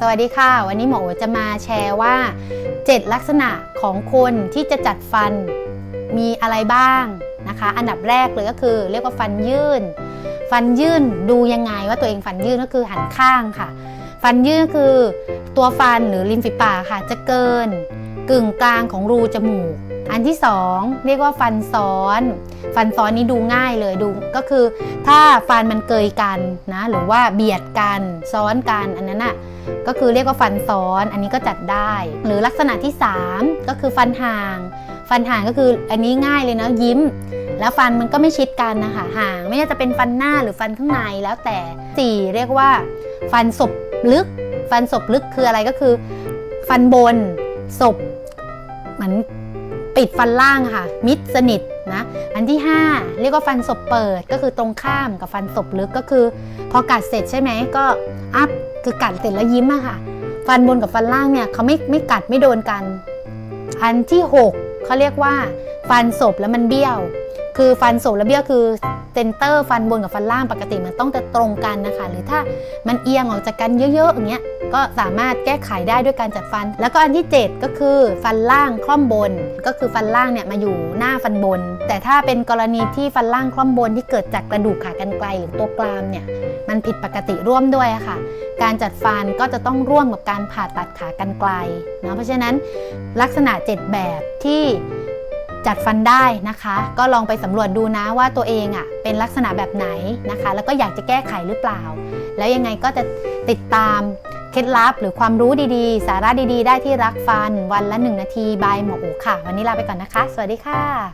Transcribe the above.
สวัสดีค่ะ วันนี้หมอจะมาแชร์ว่า 7 ลักษณะของคนที่จะจัดฟันมีอะไรบ้างนะคะ อันดับแรกเลยก็คือ เรียกว่าฟันยื่น ฟันยื่นดูยังไงว่าตัวเองฟันยื่นก็คือหันข้างค่ะ ฟันยื่นก็คือตัวฟันหรือริมฝีปากค่ะจะเกิน กึ่งกลางของรูจมูก อันที่สองเรียกว่าฟันซ้อน ฟันซ้อนนี้ดูง่ายเลยดูก็คือ ถ้าฟันมันเกยกันนะหรือว่าเบียดกันซ้อนกันอันนั้นอะก็คือเรียกว่าฟันซ้อนอันนี้ก็จัดได้ หรือลักษณะที่ 3 ก็คือฟันห่าง ฟันห่างก็คืออันนี้ง่ายเลยนะยิ้ม แล้วฟันมันก็ไม่ชิดกันนะคะห่าง ไม่ว่าจะเป็นฟันหน้าหรือฟันข้างในแล้วแต่ 4 เรียกว่า ฟันศพลึก ฟันศพลึกคืออะไรก็คือ ฟันบนศพเหมือนปิดฟันล่างค่ะ มิดสนิทนะอันที่ 5 เรียกว่าฟันศพเปิดก็คือตรงข้ามกับฟันศพลึกก็คือ พอกัดเสร็จใช่ไหมก็อัพคือกัดเสร็จแล้วยิ้มอะค่ะ ฟันบนกับฟันล่างเนี่ยเขาไม่ไม่กัดไม่โดนกัน อันที่ 6เขาเรียกว่า ฟันศพแล้วมันเบี้ยว คือฟันโศพแล้วเบี้ยวคือเซนเตอร์ฟันบนกับฟันล่างปกติมันต้องจะตรงกันนะคะ หรือถ้ามันเอียงออกจากกันเยอะๆอย่างเงี้ยก็สามารถแก้ไขได้ด้วยการจัดฟัน แล้วก็อันที่ 7 ก็คือฟันล่างคล่อมบน ก็คือฟันล่างเนี่ยมาอยู่หน้าฟันบน แต่ถ้าเป็นกรณีที่ฟันล่างคล่อมบนที่เกิดจากกระดูกขากรรไกรหรือตัวกรามเนี่ยมันผิดปกติร่วมด้วยค่ะ การจัดฟันก็จะต้องร่วมกับการผ่าตัดขากรรไกรเนาะเพราะฉะนั้นลักษณะ 7 แบบที่ จัดฟันได้นะคะ ก็ลองไปสำรวจดูนะว่าตัวเองอะ่ะเป็นลักษณะแบบไหนนะคะ แล้วก็อยากจะแก้ไขหรือเปล่า แล้วยังไงก็จะติดตามเคล็ดลับหรือความรู้ดีๆ สาระดีๆ ได้ที่รักฟันวันละ 1 นาทีบายหมออูค่ะ วันนี้ลาไปก่อนนะคะ สวัสดีค่ะ